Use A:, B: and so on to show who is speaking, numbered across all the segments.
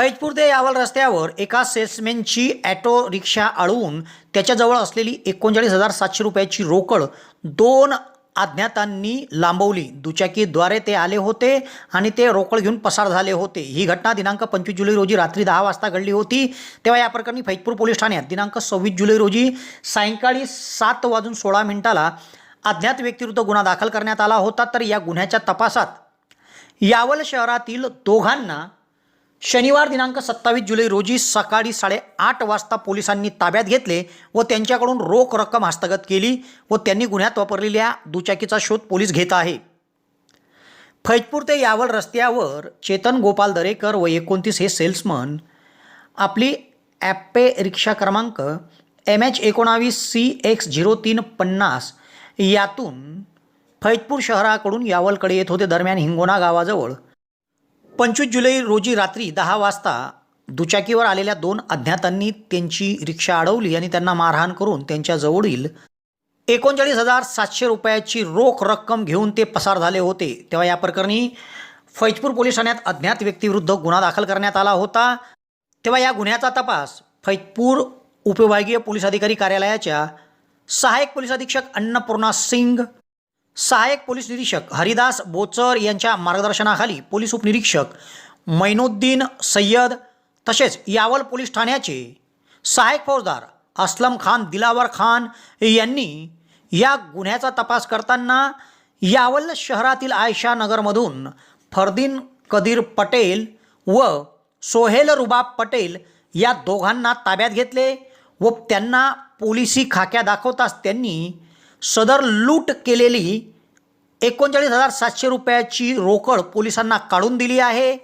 A: फैजपूर ते यावल रस्त्यावर एका सेल्समॅनची ॲटो रिक्षा अडवून त्याच्याजवळ असलेली एकोणचाळीस हजार सातशे रुपयाची रोकड दोन अज्ञातांनी लांबवली. दुचाकीद्वारे ते आले होते आणि ते रोकड घेऊन पसार झाले होते. ही घटना दिनांक पंचवीस जुलै रोजी रात्री दहा वाजता घडली होती. तेव्हा या प्रकरणी फैजपूर पोलीस ठाण्यात दिनांक सव्वीस जुलै रोजी सायंकाळी सात वाजून सोळा मिनिटाला अज्ञात व्यक्तीविरुद्ध गुन्हा दाखल करण्यात आला होता. तर या गुन्ह्याच्या तपासात यावल शहरातील दोघांना शनिवार दिनांक सत्तावीस जुलै रोजी सकाळी साडेआठ वाजता पोलिसांनी ताब्यात घेतले व त्यांच्याकडून रोख रक्कम हस्तगत केली व त्यांनी गुन्ह्यात वापरलेल्या दुचाकीचा शोध पोलीस घेत आहे. फैजपूर ते यावल रस्त्यावर चेतन गोपाल दरेकर व एकोणतीस हे सेल्समन आपली ॲप्पे रिक्षा क्रमांक एम एच एकोणावीस सी एक्स झिरो तीन पन्नास यातून फैजपूर शहराकडून यावलकडे येत होते दरम्यान हिंगोना गावाजवळ. पंचवीस जुलै रोजी रात्री दहा वाजता दुचाकीवर आलेल्या दोन अज्ञातांनी त्यांची रिक्षा अडवली आणि त्यांना मारहाण करून त्यांच्याजवळील एकोणचाळीस हजार सातशे रुपयाची रोख रक्कम घेऊन ते पसार झाले होते. तेव्हा या प्रकरणी फैजपूर पोलीस ठाण्यात अज्ञात व्यक्तीविरुद्ध गुन्हा दाखल करण्यात आला होता. तेव्हा या गुन्ह्याचा तपास फैजपूर उपविभागीय पोलीस अधिकारी कार्यालयाच्या सहाय्यक पोलीस अधीक्षक अन्नपूर्णा सिंग सहाय्यक पोलीस निरीक्षक हरिदास बोचर यांच्या मार्गदर्शनाखाली पोलीस उपनिरीक्षक मैनुद्दीन सय्यद तसेच यावल पोलीस ठाण्याचे सहाय्यक फौजदार असलम खान दिलावर खान यांनी या गुन्ह्याचा तपास करताना यावल शहरातील आयशा नगरमधून फरदीन कदीर पटेल व सोहेल रुबाब पटेल या दोघांना ताब्यात घेतले व त्यांना पोलिसी खाक्या दाखवताच त्यांनी सदर लूट केलेली एकोणचाळीस हजार सातशे रुपयाची रोकड पोलिसांना काढून दिली आहे.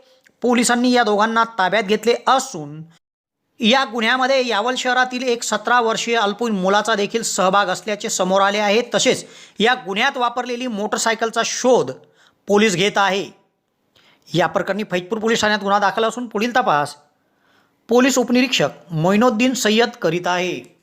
A: पोलिसांनी या दोघांना ताब्यात घेतले असून या गुन्ह्यामध्ये यावल शहरातील एक सतरा वर्षीय अल्पवयीन मुलाचा देखील सहभाग असल्याचे समोर आले आहे. तसेच या गुन्ह्यात वापरलेली मोटरसायकलचा शोध पोलीस घेत आहे. या प्रकरणी फैजपूर पोलीस ठाण्यात गुन्हा दाखल असून पुढील तपास पोलीस उपनिरीक्षक मोइनुद्दीन सय्यद करीत आहे.